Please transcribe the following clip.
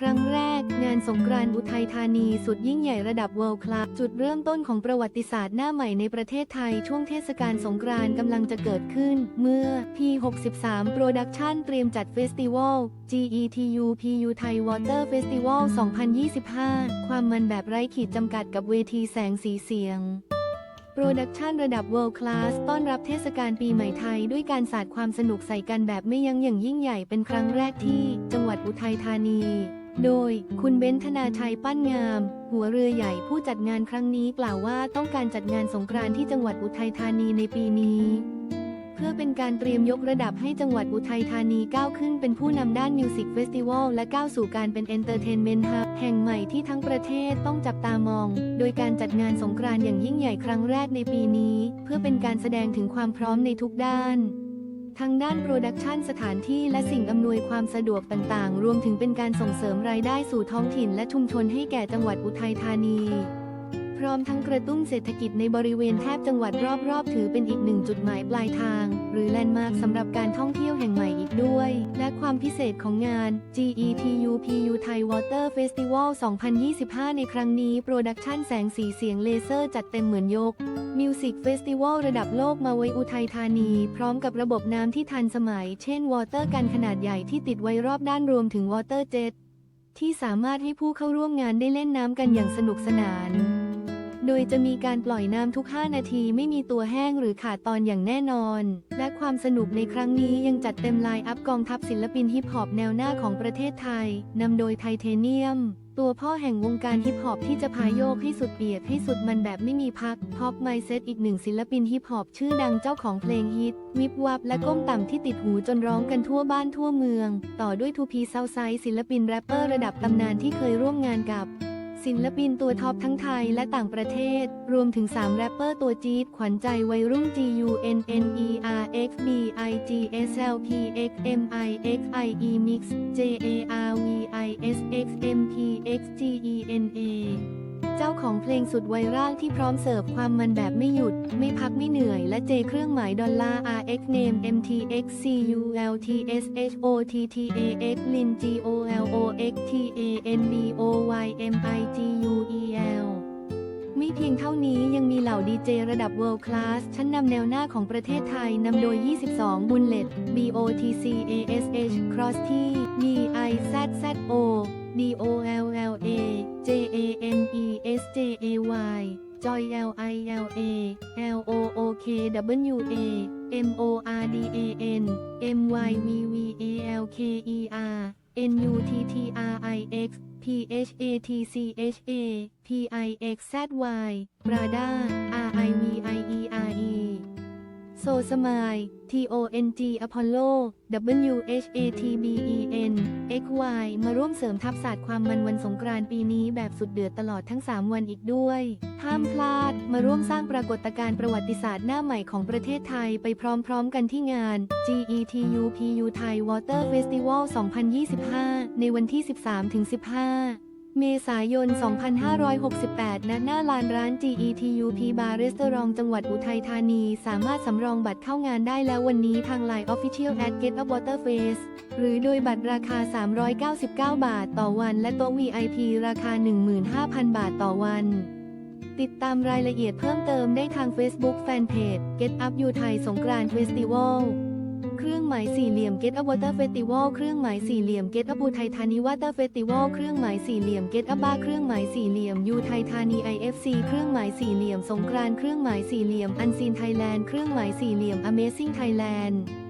ครั้งแรก งานสงกรานต์อุทัยธานีสุดยิ่งใหญ่ระดับ World Class จุดเริ่มต้นของประวัติศาสตร์หน้าใหม่ในประเทศไทย ช่วงเทศกาลสงกรานต์กำลังจะเกิดขึ้น เมื่อ P63 Production เตรียมจัดเฟสติวัล GETU PU Thai Water Festival 2025 ความมันแบบไร้ขีดจำกัดกับเวทีแสงสีเสียงโปรดักชันระดับ World Class ต้อนรับเทศกาลปีใหม่ไทย ด้วยการสาดความสนุกใส่กันแบบไม่ยั้งอย่างยิ่งใหญ่เป็นครั้งแรกที่ จังหวัดอุทัยธานี โดย คุณเบ้นธนาชัยปั้นงาม หัวเรือใหญ่ผู้จัดงานครั้งนี้กล่าวว่าต้องการจัดงานสงกรานต์ที่จังหวัดอุทัยธานีในปีนี้ เพื่อเป็นการเตรียมยกระดับให้จังหวัดอุทัยธานีก้าวขึ้นเป็นผู้นำด้านมิวสิกเฟสติวัลและก้าวสู่การเป็นเอนเตอร์เทนเมนต์ฮับแห่งใหม่ที่ทั้งประเทศต้องจับตามอง โดยการจัดงานสงกรานต์อย่างยิ่งใหญ่ครั้งแรกในปีนี้ เพื่อเป็นการแสดงถึงความพร้อมในทุกด้าน ทั้งด้านโปรดักชันสถานที่และสิ่งอำนวยความสะดวกต่างๆ รวมถึงเป็นการส่งเสริมรายได้สู่ท้องถิ่นและชุมชนให้แก่จังหวัดอุทัยธานี พร้อมทั้งกระตุ้นเศรษฐกิจในบริเวณแทบจังหวัดรอบๆ ถือเป็นอีกหนึ่งจุดหมายปลายทาง หรือแลนด์มาร์คสำหรับการท่องเที่ยวแห่งใหม่อีกด้วย และความพิเศษของงาน GETU PU Thai Water Festival 2025 ในครั้งนี้โปรดักชันแสงสีเสียงเลเซอร์จัดเต็มเหมือนยกมิวสิกเฟสติวัลระดับโลกมาไว้อุทัยธานี พร้อมกับระบบน้ำที่ทันสมัย เช่นวอเตอร์กันขนาดใหญ่ที่ติดไว้รอบด้านรวมถึงวอเตอร์เจ็ตที่สามารถให้ผู้เข้าร่วมงานได้เล่นน้ำกันอย่างสนุกสนาน โดยจะมีการปล่อยน้ำทุก 5 นาทีไม่มีตัวแห้งหรือขาดตอนอย่างแน่นอน และความสนุกในครั้งนี้ยังจัดเต็มไลน์อัพกองทัพศิลปินฮิปฮอปแนวหน้าของประเทศไทยนำโดยไทเทเนียม ตัวพ่อแห่งวงการฮิปฮอปที่จะพายโยกให้สุดเปียกให้สุดมันแบบไม่มีพักพ็อปไมเซตอีกหนึ่งศิลปินฮิปฮอปชื่อดังเจ้าของเพลงฮิตวิบวับและก้มต่ำที่ติดหูจนร้องกันทั่วบ้านทั่วเมือง ต่อด้วยทูพีเซาไซศิลปินแรปเปอร์ระดับตำนานที่เคยร่วมงานกับ ศิลปินตัวท็อปทั้งไทยและต่างประเทศ รวมถึง 3 แรปเปอร์ตัวจี๊ดขวัญใจวัยรุ่น G U N N E R X B I G S L P X M I X I E Mix J A R V I S X M P X G E N A เจ้าของเพลงสุดไวรัลที่พร้อมเสิร์ฟความมันแบบไม่หยุด ไม่พักไม่เหนื่อย และเจเครื่องหมายดอลลาร์ R X Name M T X C U L T S H O T T A X Lin G O L O X T A N B O Y M I G U E L ไม่เพียงเท่านี้ยังมีเหล่าดีเจระดับ World Class ชั้นนำแนวหน้าของประเทศไทยนำโดย 22 บุลเลต B O T C A S H Cross T D I Z Z O D O L L A J A M E S J A Y Joy L I L A L O O K W A M O R D A N M Y V V A L K E R N U T T R I X P H A T C H A P I X Z Y Prada R I V I E R E โซสมาย T O N G Apollo W H A T B E N X Y มาร่วมเสริมทัพศาสตร์ความมันวันสงกรานต์ปีนี้แบบสุดเดือดตลอดทั้ง 3 วันอีกด้วย ห้ามพลาด มาร่วมสร้างปรากฏการณ์ประวัติศาสตร์หน้าใหม่ของประเทศไทยไปพร้อมๆกันที่งาน GETU PU Thai Water Festival 2025 ในวันที่ 13-15 เมษายน 2568 ณ หน้าลานร้าน GETU P Bar Restaurant จังหวัดอุทัยธานี สามารถสำรองบัตรเข้างานได้แล้ววันนี้ทาง Line Official at Get Up Water Face หรือโดยบัตรราคา 399 บาทต่อวันและโต๊ะ VIP ราคา 15,000 บาทต่อวัน ติดตามรายละเอียดเพิ่มเติมได้ทาง Facebook Fanpage Get Up ยูไทยสงกรานต์ เครื่องหมายสี่เหลี่ยม Get Up Water Festival เครื่องหมายสี่เหลี่ยม Get Up อุทัยธานี Water Festival เครื่องหมายสี่เหลี่ยม Get Up Bar เครื่องหมายสี่เหลี่ยมยูไทยธานี IFC เครื่องหมายสี่เหลี่ยมสงกรานเครื่องหมายสี่เหลี่ยม Unseen Thailand เครื่องหมายสี่เหลี่ยม Amazing Thailand